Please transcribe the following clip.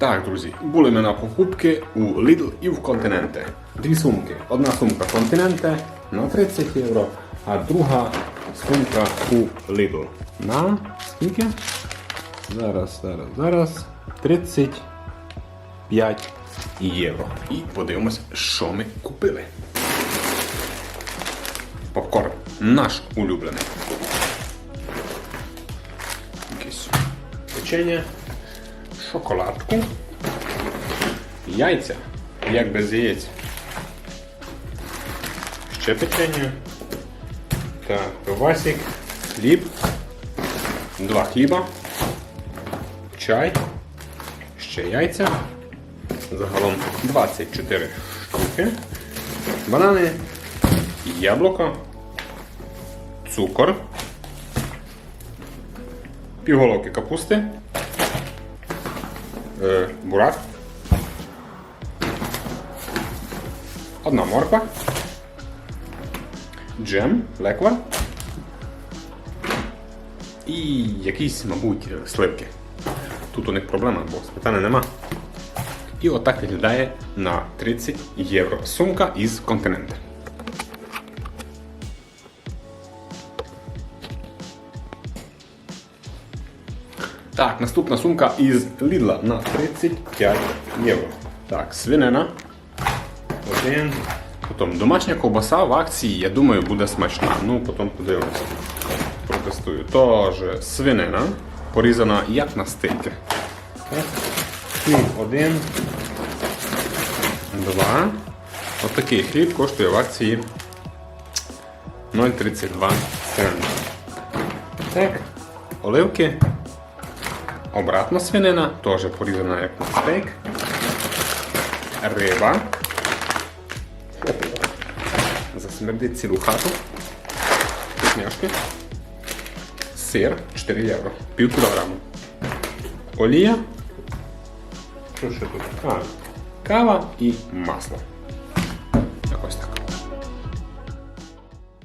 Так, друзі, були ми на покупки у Lidl і в Continente. Дві сумки. Одна сумка Continente на 30 євро, а друга сумка у Lidl. На скільки? Зараз, зараз, зараз. 35 євро. І подивимось, що ми купили. Попкорн. Наш улюблений. Якесь печення, шоколадку, яйця. Як без яєць. Ще печення. Так, пивасик, хліб, два хліба, чай, ще яйця. Загалом 24 штуки. Банани, яблуко, цукор, півголовки капусти, бурак, одна морква, джем, леква і якісь, мабуть, сливки. Тут у них проблема, бо сметани нема. І отак виглядає на 30 євро сумка із континенту. Так, наступна сумка із Lidl на 35 євро. Так, свинина. Один. Потім домашня ковбаса в акції, я думаю, буде смачна. Ну, потім подивимося. Протестую. Тож свинина порізана як на стейки. Хліб один. Два. Отакий хліб коштує в акції 0,32 цента. Так. Оливки. Обратно свинина, теж порізана як на стейк. Риба. Засмердить цілу хату. Вкусняшки. Сир 4 євро. Пів кілограму. Олія. Що ще тут? А, кава і масло. Якось так.